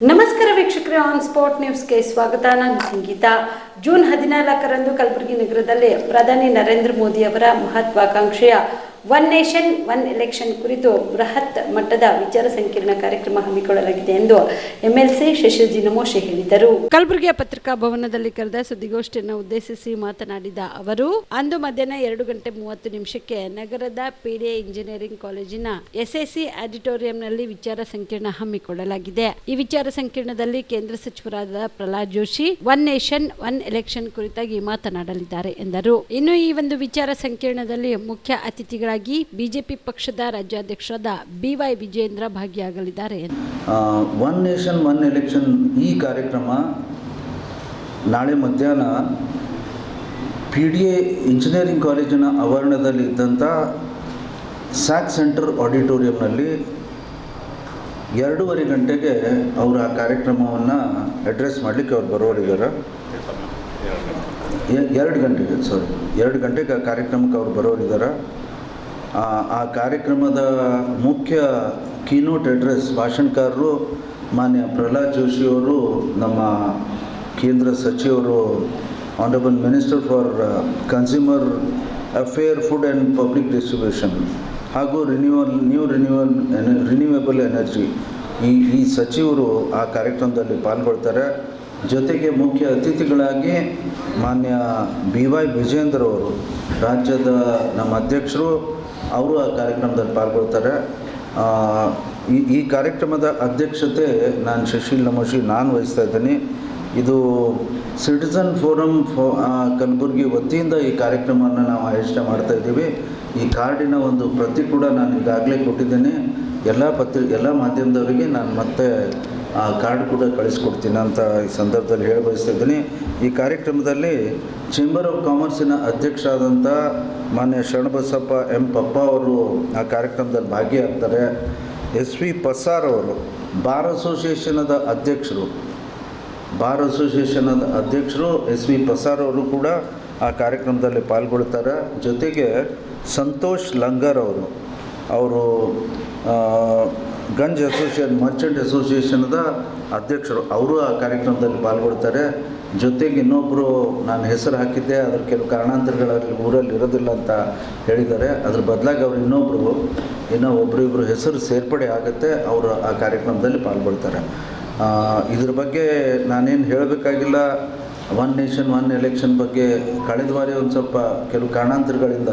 ನಮಸ್ಕಾರ ವೀಕ್ಷಕರೇ on spot ನ್ಯೂಸ್ಗೆ ಸ್ವಾಗತ. ನಾನು ಸಂಗೀತಾ. ಜೂನ್ ಹದಿನಾಲ್ಕರಂದು ಕಲಬುರಗಿ ನಗರದಲ್ಲಿ ಪ್ರಧಾನಿ ನರೇಂದ್ರ ಮೋದಿ ಅವರ ಮಹತ್ವಾಕಾಂಕ್ಷೆಯ ಒನ್ ನೇಷನ್ ಒನ್ ಎಲೆಕ್ಷನ್ ಕುರಿತು ಬೃಹತ್ ಮಟ್ಟದ ವಿಚಾರ ಸಂಕಿರಣ ಕಾರ್ಯಕ್ರಮ ಹಮ್ಮಿಕೊಳ್ಳಲಾಗಿದೆ ಎಂದು ಎಂಎಲ್ಸಿ ಶಶಿಜಿ ನಮೋಶಿ ಹೇಳಿದರು. ಕಲಬುರಗಿಯ ಪತ್ರಿಕಾ ಭವನದಲ್ಲಿ ಕರೆದ ಸುದ್ದಿಗೋಷ್ಠಿಯನ್ನು ಉದ್ದೇಶಿಸಿ ಮಾತನಾಡಿದ ಅವರು, ಅಂದು ಮಧ್ಯಾಹ್ನ ಎರಡು ಗಂಟೆ ಮೂವತ್ತು ನಿಮಿಷಕ್ಕೆ ನಗರದ ಪಿಡಿಎ ಇಂಜಿನಿಯರಿಂಗ್ ಕಾಲೇಜಿನ ಎಸ್ಎಸ್ಸಿ ಆಡಿಟೋರಿಯಂನಲ್ಲಿ ವಿಚಾರ ಸಂಕಿರಣ ಹಮ್ಮಿಕೊಳ್ಳಲಾಗಿದೆ. ಈ ವಿಚಾರ ಸಂಕಿರಣದಲ್ಲಿ ಕೇಂದ್ರ ಸಚಿವರಾದ Pralhad Joshi one nation one election ಕುರಿತಾಗಿ ಮಾತನಾಡಲಿದ್ದಾರೆ ಎಂದರು. ಇನ್ನು ಈ ಒಂದು ವಿಚಾರ ಸಂಕಿರಣದಲ್ಲಿ ಮುಖ್ಯ ಅತಿಥಿಗಳಾಗಿ ಬಿಜೆಪಿ ಪಕ್ಷದ ರಾಜ್ಯಾಧ್ಯಕ್ಷರಾದ ಬಿವೈ ವಿಜೇಂದ್ರ ಭಾಗಿಯಾಗಲಿದ್ದಾರೆ. ಒನ್ ನೇಷನ್ ಒನ್ ಎಲೆಕ್ಷನ್ ಈ ಕಾರ್ಯಕ್ರಮ ನಾಳೆ ಮಧ್ಯಾಹ್ನ ಪಿ ಡಿ ಎ ಇಂಜಿನಿಯರಿಂಗ್ ಕಾಲೇಜಿನ ಆವರಣದಲ್ಲಿ ಇದ್ದಂಥ ಸ್ಯಾಕ್ ಸೆಂಟರ್ ಆಡಿಟೋರಿಯಂನಲ್ಲಿ ಎರಡೂವರೆ ಗಂಟೆಗೆ ಅವರು ಆ ಕಾರ್ಯಕ್ರಮವನ್ನು ಅಡ್ರೆಸ್ ಮಾಡಲಿಕ್ಕೆ ಅವ್ರು ಬರೋರಿದ್ದಾರೆ ಎರಡು ಗಂಟೆಗೆ ಸಾರಿ ಎರಡು ಗಂಟೆಗೆ ಕಾರ್ಯಕ್ರಮಕ್ಕೆ ಅವ್ರು ಬರೋರಿದ್ದಾರೆ ಆ ಕಾರ್ಯಕ್ರಮದ ಮುಖ್ಯ ಕೀನೋಟ್ ಅಡ್ರೆಸ್ ಭಾಷಣಕಾರರು ಮಾನ್ಯ ಪ್ರಹ್ಲಾದ್ ಜೋಶಿಯವರು ನಮ್ಮ ಕೇಂದ್ರ ಸಚಿವರು honourable minister for consumer affair food and public distribution ಹಾಗೂ renewal new renewal renewable energy ಈ ಈ ಸಚಿವರು ಆ ಕಾರ್ಯಕ್ರಮದಲ್ಲಿ ಪಾಲ್ಗೊಳ್ತಾರೆ. ಜೊತೆಗೆ ಮುಖ್ಯ ಅತಿಥಿಗಳಾಗಿ ಮಾನ್ಯ ಬಿ ವೈ ವಿಜೇಂದ್ರ ಅವರು, ರಾಜ್ಯದ ನಮ್ಮ ಅಧ್ಯಕ್ಷರು ಅವರು ಆ ಕಾರ್ಯಕ್ರಮದಲ್ಲಿ ಪಾಲ್ಗೊಳ್ತಾರೆ. ಈ ಈ ಕಾರ್ಯಕ್ರಮದ ಅಧ್ಯಕ್ಷತೆ ನಾನು ಶಶಿಲ್ ನಮೋಶಿ, ನಾನು ವಹಿಸ್ತಾ ಇದ್ದೀನಿ. ಇದು ಸಿಟಿಸನ್ ಫೋರಮ್ ಫೋ ಕಲಬುರ್ಗಿ ವತಿಯಿಂದ ಈ ಕಾರ್ಯಕ್ರಮವನ್ನು ನಾವು ಆಯೋಜನೆ ಮಾಡ್ತಾ ಇದ್ದೀವಿ. ಈ ಕಾರ್ಡಿನ ಒಂದು ಪ್ರತಿ ಕೂಡ ನಾನು ಈಗಾಗಲೇ ಕೊಟ್ಟಿದ್ದೇನೆ. ಎಲ್ಲ ಪತ್ರಿ, ಎಲ್ಲ ಮಾಧ್ಯಮದವರಿಗೆ ನಾನು ಮತ್ತೆ ಆ ಕಾರ್ಡ್ ಕೂಡ ಕಳಿಸ್ಕೊಡ್ತೀನಿ ಅಂತ ಈ ಸಂದರ್ಭದಲ್ಲಿ ಹೇಳಿ ಬಯಸ್ತಿದ್ದೀನಿ. ಈ ಕಾರ್ಯಕ್ರಮದಲ್ಲಿ ಚೇಂಬರ್ ಆಫ್ ಕಾಮರ್ಸಿನ ಅಧ್ಯಕ್ಷರಾದಂಥ ಮಾನ್ಯ ಶರಣಬಸಪ್ಪ ಎಂ ಪಪ್ಪ ಅವರು ಆ ಕಾರ್ಯಕ್ರಮದಲ್ಲಿ ಭಾಗಿಯಾಗ್ತಾರೆ. ಎಸ್ ವಿ ಪಸಾರ್ ಅವರು, ಬಾರ್ ಅಸೋಸಿಯೇಷನದ ಅಧ್ಯಕ್ಷರು, ಬಾರ್ ಅಸೋಸಿಯೇಷನದ ಅಧ್ಯಕ್ಷರು ಎಸ್ ವಿ ಪಸಾರ್ ಅವರು ಕೂಡ ಆ ಕಾರ್ಯಕ್ರಮದಲ್ಲಿ ಪಾಲ್ಗೊಳ್ತಾರೆ. ಜೊತೆಗೆ ಸಂತೋಷ್ ಲಂಗರ್ ಅವರು ಅವರು ಗಂಜ್ ಅಸೋಸಿಯೇಷನ್, ಮರ್ಚೆಂಟ್ ಅಸೋಸಿಯೇಷನ್ದ ಅಧ್ಯಕ್ಷರು. ಅವರು ಆ ಕಾರ್ಯಕ್ರಮದಲ್ಲಿ ಪಾಲ್ಗೊಳ್ತಾರೆ. ಜೊತೆಗೆ ಇನ್ನೊಬ್ಬರು ನಾನು ಹೆಸರು ಹಾಕಿದ್ದೆ, ಅದ್ರ ಕೆಲವು ಕಾರಣಾಂತರಗಳಲ್ಲಿ ಊರಲ್ಲಿ ಇರೋದಿಲ್ಲ ಅಂತ ಹೇಳಿದ್ದಾರೆ. ಅದ್ರ ಬದಲಾಗಿ ಅವರು ಇನ್ನೊಬ್ಬರು ಇನ್ನೂ ಒಬ್ಬರಿಬ್ಬರು ಹೆಸರು ಸೇರ್ಪಡೆ ಆಗುತ್ತೆ, ಅವರು ಆ ಕಾರ್ಯಕ್ರಮದಲ್ಲಿ ಪಾಲ್ಗೊಳ್ತಾರೆ. ಇದ್ರ ಬಗ್ಗೆ ನಾನೇನು ಹೇಳಬೇಕಾಗಿಲ್ಲ. ಒನ್ ನೇಷನ್, ಒನ್ ಎಲೆಕ್ಷನ್ ಬಗ್ಗೆ ಕಳೆದ ಬಾರಿ ಒಂದು ಸ್ವಲ್ಪ ಕೆಲವು ಕಾರಣಾಂತರಗಳಿಂದ